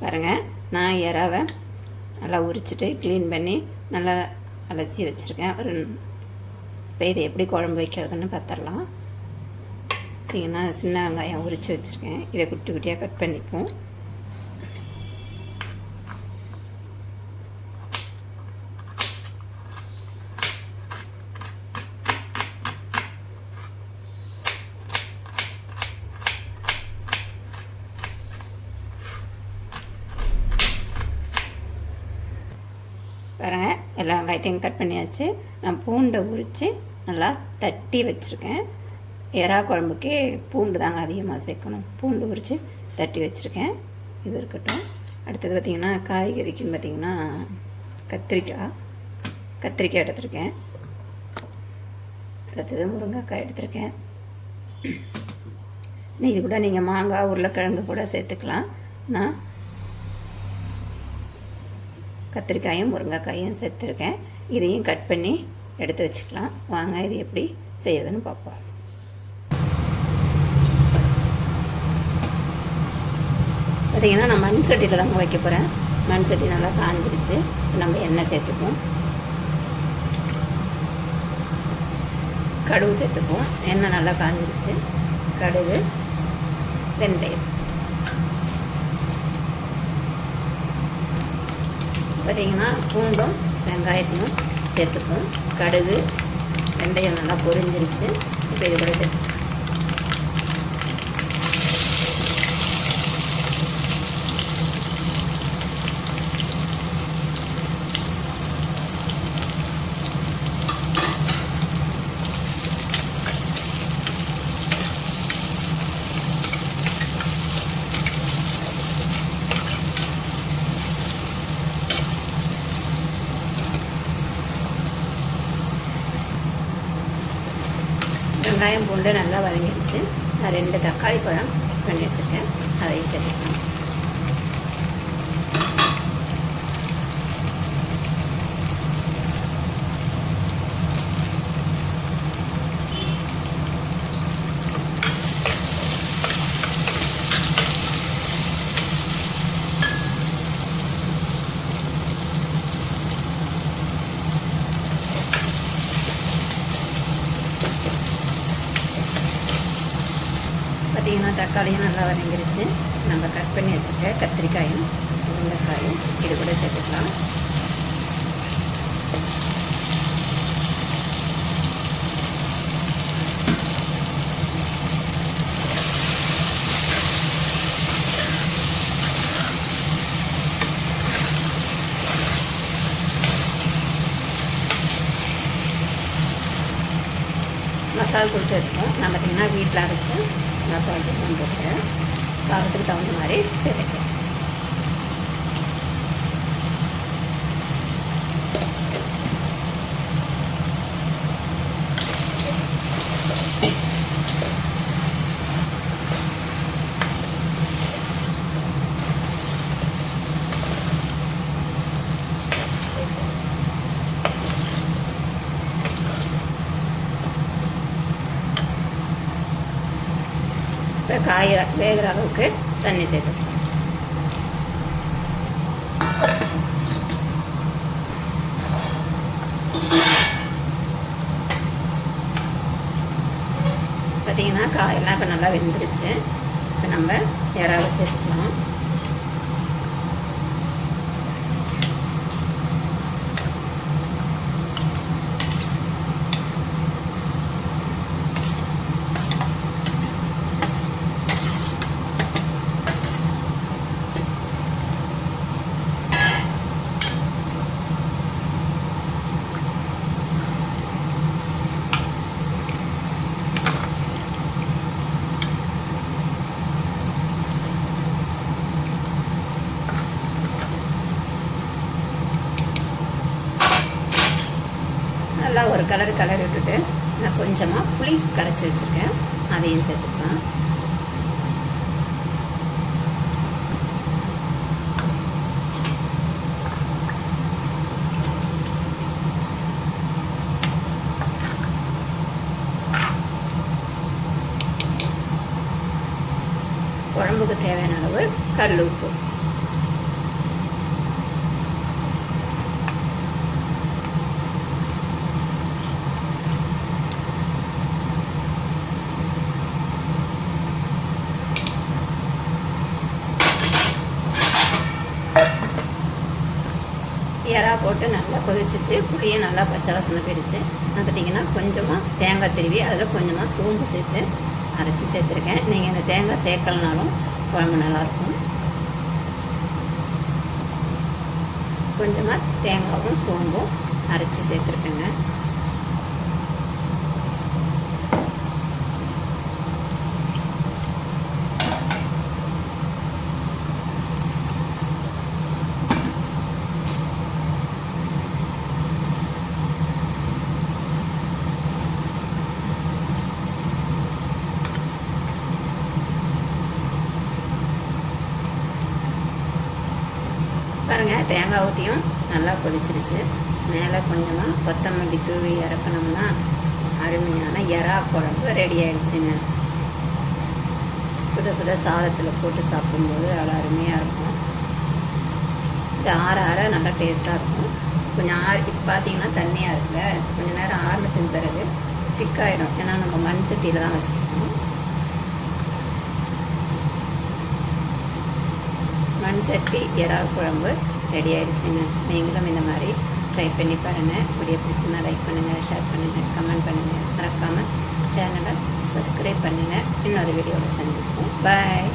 பாருங்கள் நான் இறாவை நல்லா உரிச்சிட்டு க்ளீன் பண்ணி நல்லா அலசி வச்சுருக்கேன். ஒரு இப்போ இதை எப்படி குழம்பு வைக்கிறதுன்னு பார்த்துடலாம் பார்த்தீங்கன்னா சின்ன வெங்காயம் உரித்து வச்சுருக்கேன். இதை குட்டி குட்டியாக கட் பண்ணிப்போம் பாருங்கள் எல்லா வெங்காயத்தையும் கட் பண்ணியாச்சு. நான் பூண்டை உரித்து நல்லா தட்டி வச்சுருக்கேன். எறா குழம்புக்கு பூண்டு தாங்க அதிகமாக சேர்க்கணும். பூண்டு உரித்து தட்டி வச்சுருக்கேன். இது இருக்கட்டும். அடுத்தது பார்த்திங்கன்னா காய்கறிக்குன்னு பார்த்திங்கன்னா கத்திரிக்காய் கத்திரிக்காய் எடுத்திருக்கேன். அடுத்தது முருங்கைக்காய் எடுத்திருக்கேன். இது கூட நீங்கள் மாங்காய் உருளைக்கிழங்கு கூட சேர்த்துக்கலாம். நான் கத்திரிக்காயும் முருங்கைக்காயும் சேர்த்துருக்கேன். இதையும் கட் பண்ணி எடுத்து வச்சுக்கலாம். வாங்க இது எப்படி செய்யுதுன்னு பார்ப்போம். பார்த்தீங்கன்னா நான் மண் சட்டியில் தாங்க வைக்க போகிறேன் மண் சட்டி நல்லா காஞ்சிருச்சு. நம்ம எண்ணெய் சேர்த்துப்போம் கடுகு சேர்த்துப்போம் எண்ணெய் நல்லா காஞ்சிருச்சு. கடுகு வெந்தயம். பார்த்தீங்கன்னா பூண்டும் வெங்காயத்தையும் சேர்த்துப்போம். கடுகு வெந்தயம் நல்லா பொரிஞ்சிருச்சு. இப்போ இது கூட சேர்த்து வெங்காயம் பூண்டு நல்லா வதங்கிடுச்சு. நான் ரெண்டு தக்காளி பழம் பண்ணி வச்சுருக்கேன். அதையும் சேர்த்துக்கலாம் பார்த்தீங்கன்னா தக்காளியும் நல்லா வதங்கிருச்சு. நம்ம கட் பண்ணி வச்சுக்க கத்திரிக்காயும் உருளைக்காயும் இது கூட சேர்த்துக்கலாம். மசாலா கொடுத்து வச்சுக்கோம் நான் பார்த்திங்கன்னா வீட்டில் அரைச்சி மசாலா தூள் தான் போட்டுக்கிறேன். காரத்துக்கு தகுந்த மாதிரி சேர்த்துக்கிறேன் இப்போ காய வேகிற அளவுக்கு தண்ணி சேர்த்துக்கலாம் பார்த்தீங்கன்னா காயெல்லாம் இப்போ நல்லா வெந்துருச்சு. இப்போ நம்ம இறாவை சேர்த்துக்கலாம் நல்லா ஒரு கலர் கலர் விட்டுட்டு நான் கொஞ்சமாக புளி கரைச்சி வச்சுருக்கேன். அதையும் சேர்த்துக்கலாம். குழம்புக்கு தேவையான அளவு கல் உப்பு. இறா போட்டு நல்லா கொதிச்சிச்சு புளியும் நல்லா பச்சை வாசனை போயிடுச்சு. நான் பார்த்திங்கன்னா கொஞ்சமாக தேங்காய் திருவி அதில் கொஞ்சமாக சோம்பு சேர்த்து அரைச்சி சேர்த்துருக்கேன். நீங்கள் இந்த தேங்காய் சேர்க்கலனாலும் குழம்பு நல்லாயிருக்கும். கொஞ்சமாக தேங்காவும் சோம்பும் அரைச்சி சேர்த்துருக்கேங்க பாருங்கள் தேங்காய் ஊற்றியும் நல்லா கொதிச்சிருச்சு. மேலே கொஞ்சமாக கொத்தமல்லி தூவி இறக்கணும்னா அருமையான எறா குழம்பு ரெடி ஆகிடுச்சுங்க சுட சுட சாதத்தில் போட்டு சாப்பிடும்போது அவ்வளோ அருமையாக இருக்கும். இது ஆற ஆற நல்லா டேஸ்ட்டாக இருக்கும். கொஞ்சம் ஆறு இப்போ பார்த்தீங்கன்னா தண்ணியாக இருக்குல்ல? கொஞ்சம் நேரம் ஆரம்பத்தின் பிறகு திக்காயிடும் ஏன்னா நம்ம மண் சட்டியில் தான் வச்சுருக்கோம். மண் சட்டி இறால் குழம்பு ரெடி ஆயிடுச்சுங்க. நீங்களும் இந்த மாதிரி ட்ரை பண்ணி பாருங்கள் வீடியோ பிடிச்சிருந்தா லைக் பண்ணுங்கள் ஷேர் பண்ணுங்கள் கமெண்ட் பண்ணுங்கள் மறக்காமல் சேனலை சப்ஸ்கிரைப் பண்ணுங்கள் இன்னொரு வீடியோவில் சந்திப்போம். பாய்